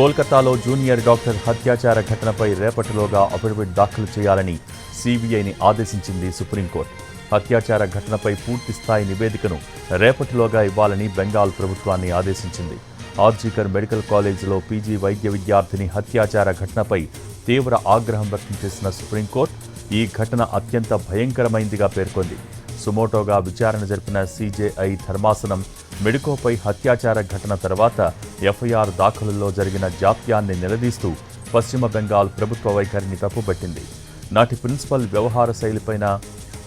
కోల్కతాలో junior doctor హత్యాచార ఘటనపై రేపటిలోగా affidavit దాఖలు చేయాలని సిబిఐని ఆదేశించింది సుప్రీంకోర్టు. హత్యాచార ఘటనపై పూర్తి స్థాయి నివేదికను రేపటిలోగా ఇవ్వాలని బెంగాల్ ప్రభుత్వాన్ని ఆదేశించింది. ఆర్జీకర్ మెడికల్ కాలేజీలో పీజీ వైద్య విద్యార్థిని హత్యాచార ఘటనపై తీవ్ర ఆగ్రహం వ్యక్తం చేసిన సుప్రీంకోర్టు ఈ ఘటన అత్యంత భయంకరమైందిగా పేర్కొంది. సుమోటోగా విచారణ జరిపిన సీజేఐ ధర్మాసనం మెడికోపై హత్యాచార ఘటన తర్వాత ఎఫ్ఐఆర్ దాఖలుల్లో జరిగిన జాప్యాన్ని నిలదీస్తూ పశ్చిమ బెంగాల్ ప్రభుత్వ వైఖరిని తప్పుపట్టింది నాటి ప్రిన్సిపల్ వ్యవహార శైలిపైన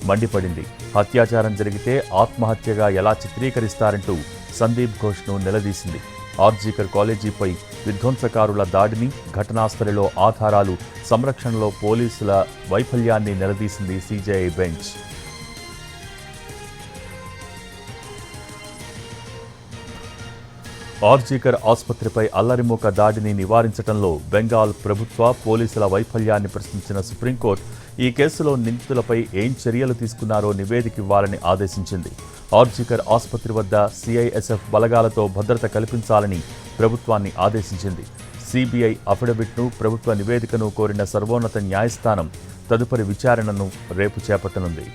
మండిపడింది. హత్యాచారం జరిగితే ఆత్మహత్యగా ఎలా చిత్రీకరిస్తారంటూ సందీప్ ఘోష్ను నిలదీసింది. ఆర్జీకర్ కాలేజీపై విధ్వంసకారుల దాడిని ఘటనాస్థలిలో ఆధారాలు సంరక్షణలో పోలీసుల వైఫల్యాన్ని నిలదీసింది సీజేఐ బెంచ్. ఆర్జీకర్ ఆసుపత్రిపై అల్లరిమూక దాడిని నివారించడంలో బెంగాల్ ప్రభుత్వ పోలీసుల వైఫల్యాన్ని ప్రశ్నించిన సుప్రీంకోర్టు ఈ కేసులో నిందితులపై ఏం చర్యలు తీసుకున్నారో నివేదిక ఇవ్వాలని ఆదేశించింది. ఆర్జీకర్ ఆసుపత్రి వద్ద సిఐఎస్ఎఫ్ బలగాలతో భద్రత కల్పించాలని ప్రభుత్వాన్ని ఆదేశించింది. సిబిఐ అఫిడవిట్ను ప్రభుత్వ నివేదికను కోరిన సర్వోన్నత న్యాయస్థానం తదుపరి విచారణను రేపు చేపట్టనుంది.